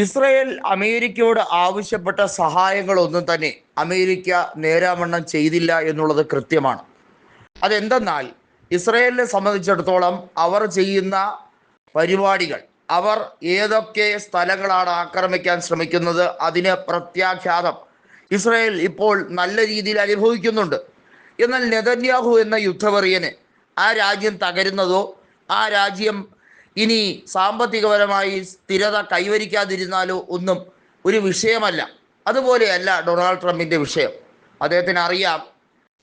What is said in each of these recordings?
Israel അമേരിക്കയോട് ആവശ്യപ്പെട്ട സഹായങ്ങളൊന്നും തന്നെ America നേരാവണ്ണം ചെയ്തില്ല എന്നുള്ളത് കൃത്യമാണ്. അതെന്തെന്നാൽ ഇസ്രയേലിനെ സംബന്ധിച്ചിടത്തോളം അവർ ചെയ്യുന്ന പരിപാടികൾ അവർ ഏതൊക്കെ സ്ഥലങ്ങളാണ് ആക്രമിക്കാൻ ശ്രമിക്കുന്നത് അതിന് പ്രത്യാഘാതം ഇസ്രയേൽ ഇപ്പോൾ നല്ല രീതിയിൽ അനുഭവിക്കുന്നുണ്ട്. എന്നാൽ നെതന്യാഹു എന്ന യുദ്ധവെറിയന് ആ രാജ്യം തകരുന്നതോ ആ രാജ്യം ഇനി സാമ്പത്തികപരമായി സ്ഥിരത കൈവരിക്കാതിരുന്നാലോ ഒന്നും ഒരു വിഷയമല്ല. അതുപോലെയല്ല ഡൊണാൾഡ് ട്രംപിന്റെ വിഷയം. അദ്ദേഹത്തിന് അറിയാം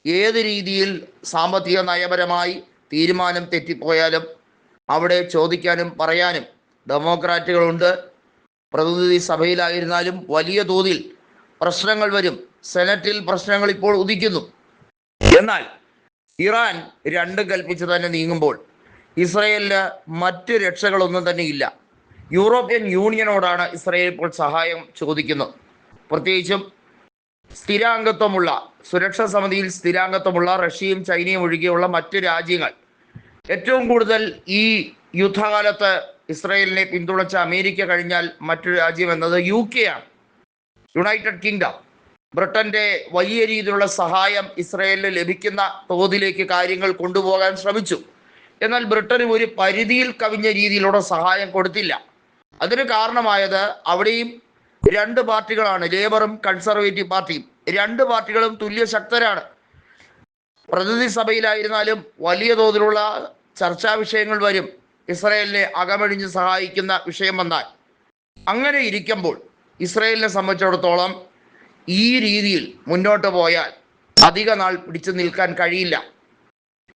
ഏത് രീതിയിൽ സാമ്പത്തിക നയപരമായി തീരുമാനം തെറ്റിപ്പോയാലും അവിടെ ചോദിക്കാനും പറയാനും ഡെമോക്രാറ്റുകളുണ്ട്. പ്രതിനിധി സഭയിലായിരുന്നാലും വലിയ തോതിൽ പ്രശ്നങ്ങൾ വരും. സെനറ്റിൽ പ്രശ്നങ്ങൾ ഇപ്പോൾ ഉദിക്കുന്നു. എന്നാൽ ഇറാൻ രണ്ടും കൽപ്പിച്ചു തന്നെ നീങ്ങുമ്പോൾ ഇസ്രയേലിന് മറ്റ് രക്ഷകളൊന്നും തന്നെ ഇല്ല. യൂറോപ്യൻ യൂണിയനോടാണ് ഇസ്രയേൽ ഇപ്പോൾ സഹായം ചോദിക്കുന്നത്. പ്രത്യേകിച്ചും സ്ഥിരാംഗത്വമുള്ള സുരക്ഷാ സമിതിയിൽ സ്ഥിരാംഗത്വമുള്ള റഷ്യയും ചൈനയും ഒഴികെയുള്ള മറ്റ് രാജ്യങ്ങൾ. ഏറ്റവും കൂടുതൽ ഈ യുദ്ധകാലത്ത് ഇസ്രയേലിനെ പിന്തുണച്ച അമേരിക്ക കഴിഞ്ഞാൽ മറ്റൊരു രാജ്യം എന്നത് യു കെ ആണ്. United Kingdom. ബ്രിട്ടന്റെ വലിയ രീതിയിലുള്ള സഹായം ഇസ്രയേലിന് ലഭിക്കുന്ന തോതിലേക്ക് കാര്യങ്ങൾ കൊണ്ടുപോകാൻ ശ്രമിച്ചു. എന്നാൽ ബ്രിട്ടനും ഒരു പരിധിയിൽ കവിഞ്ഞ രീതിയിലൂടെ സഹായം കൊടുത്തില്ല. അതിന് കാരണമായത് അവിടെയും രണ്ട് പാർട്ടികളാണ് ലേബറും കൺസർവേറ്റീവ് പാർട്ടിയും. രണ്ട് പാർട്ടികളും തുല്യ ശക്തരാണ് പ്രതിനിധി സഭയിലായിരുന്നാലും വലിയ തോതിലുള്ള ചർച്ചാ വിഷയങ്ങൾ വരും. ഇസ്രയേലിനെ അകമഴിഞ്ഞ് സഹായിക്കുന്ന വിഷയം വന്നാൽ. അങ്ങനെ ഇരിക്കുമ്പോൾ ഇസ്രയേലിനെ സംബന്ധിച്ചിടത്തോളം ഈ രീതിയിൽ മുന്നോട്ട് പോയാൽ അധിക നാൾ പിടിച്ചു നിൽക്കാൻ കഴിയില്ല.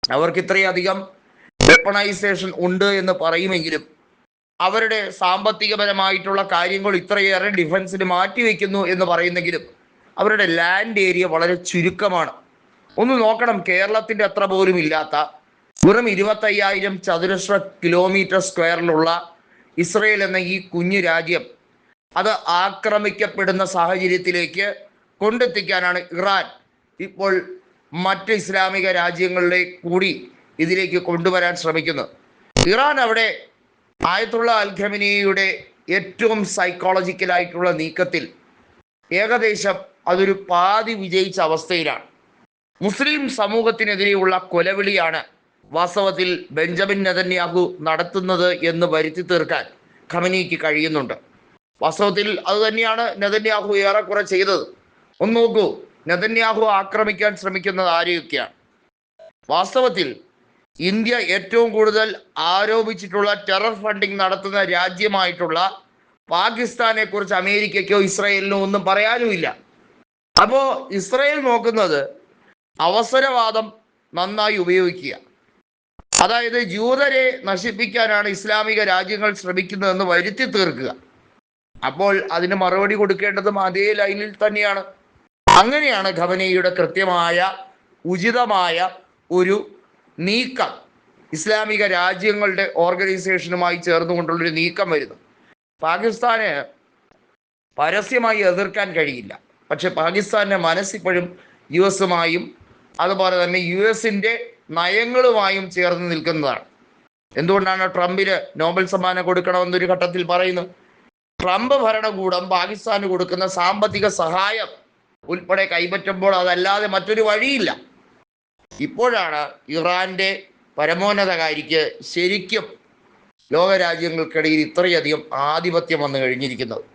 അവർക്ക് ഇത്രയധികം വെപ്പണൈസേഷൻ ഉണ്ട് എന്ന് പറയുമെങ്കിലും അവരുടെ സാമ്പത്തികപരമായിട്ടുള്ള കാര്യങ്ങൾ ഇത്രയേറെ ഡിഫൻസിന് മാറ്റിവെക്കുന്നു എന്ന് പറയുന്നെങ്കിലും അവരുടെ ലാൻഡ് ഏരിയ വളരെ ചുരുക്കമാണ്. ഒന്ന് നോക്കണം കേരളത്തിന്റെ അത്ര പോലും ഇല്ലാത്ത വെറും ഇരുപത്തയ്യായിരം ചതുരശ്ര കിലോമീറ്റർ സ്ക്വയറിലുള്ള ഇസ്രയേൽ എന്ന ഈ കുഞ്ഞു രാജ്യം അത് ആക്രമിക്കപ്പെടുന്ന സാഹചര്യത്തിലേക്ക് കൊണ്ടെത്തിക്കാനാണ് ഇറാൻ. ഇപ്പോൾ മറ്റ് ഇസ്ലാമിക രാജ്യങ്ങളിലെ കൂടി ഇതിലേക്ക് കൊണ്ടുവരാൻ ശ്രമിക്കുന്നത് ഇറാൻ അവിടെ ആയത്തുള്ള അൽഖമിനിയുടെ ഏറ്റവും സൈക്കോളജിക്കലായിട്ടുള്ള നീക്കത്തിൽ ഏകദേശം അതൊരു പാതി വിജയിച്ച അവസ്ഥയിലാണ്. മുസ്ലിം സമൂഹത്തിനെതിരെയുള്ള കൊലവിളിയാണ് വാസ്തവത്തിൽ ബെഞ്ചമിൻ നെതന്യാഹു നടത്തുന്നത് എന്ന് വരുത്തി തീർക്കാൻ ഖമനിക്ക് കഴിയുന്നുണ്ട്. വാസ്തവത്തിൽ അത് തന്നെയാണ് നെതന്യാഹു ഏറെക്കുറെ ചെയ്തത്. ഒന്ന് നോക്കൂ നെതന്യാഹു ആക്രമിക്കാൻ ശ്രമിക്കുന്നത് ആരെയൊക്കെയാണ്? വാസ്തവത്തിൽ ഇന്ത്യ ഏറ്റവും കൂടുതൽ ആരോപിച്ചിട്ടുള്ള ടെറർ ഫണ്ടിങ് നടത്തുന്ന രാജ്യമായിട്ടുള്ള പാകിസ്ഥാനെ കുറിച്ച് അമേരിക്കയ്ക്കോ ഇസ്രായേലിനോ ഒന്നും പറയാനുമില്ല. അപ്പോ ഇസ്രായേൽ നോക്കുന്നത് അവസരവാദം നന്നായി ഉപയോഗിക്കുക. അതായത് ജൂതരെ നശിപ്പിക്കാനാണ് ഇസ്ലാമിക രാജ്യങ്ങൾ ശ്രമിക്കുന്നതെന്ന് വരുത്തി തീർക്കുക. അപ്പോൾ അതിന് മറുപടി കൊടുക്കേണ്ടതും അതേ ലൈനിൽ തന്നെയാണ്. അങ്ങനെയാണ് ഖമനയുടെ കൃത്യമായ ഉചിതമായ ഒരു നീക്കം. ഇസ്ലാമിക രാജ്യങ്ങളുടെ ഓർഗനൈസേഷനുമായി ചേർന്നുകൊണ്ടുള്ളൊരു നീക്കം വരുന്നു. പാകിസ്ഥാന് പരസ്യമായി എതിർക്കാൻ കഴിയില്ല. പക്ഷെ പാകിസ്ഥാന്റെ മനസ്സിപ്പോഴും യു എസുമായും അതുപോലെ തന്നെ യു എസിന്റെ നയങ്ങളുമായും ചേർന്ന് നിൽക്കുന്നതാണ്. എന്തുകൊണ്ടാണ് ട്രംപിന് നോബൽ സമ്മാനം കൊടുക്കണമെന്നൊരു ഘട്ടത്തിൽ പറയുന്നു ട്രംപ് ഭരണകൂടം പാകിസ്ഥാന് കൊടുക്കുന്ന സാമ്പത്തിക സഹായം ഉൾപ്പെടെ കൈപ്പറ്റുമ്പോൾ അതല്ലാതെ മറ്റൊരു വഴിയില്ല. ഇപ്പോഴാണ് ഇറാന്റെ പരമോന്നതകാരിക്ക് ശരിക്കും ലോകരാജ്യങ്ങൾക്കിടയിൽ ഇത്രയധികം ആധിപത്യം വന്നു കഴിഞ്ഞിരിക്കുന്നത്.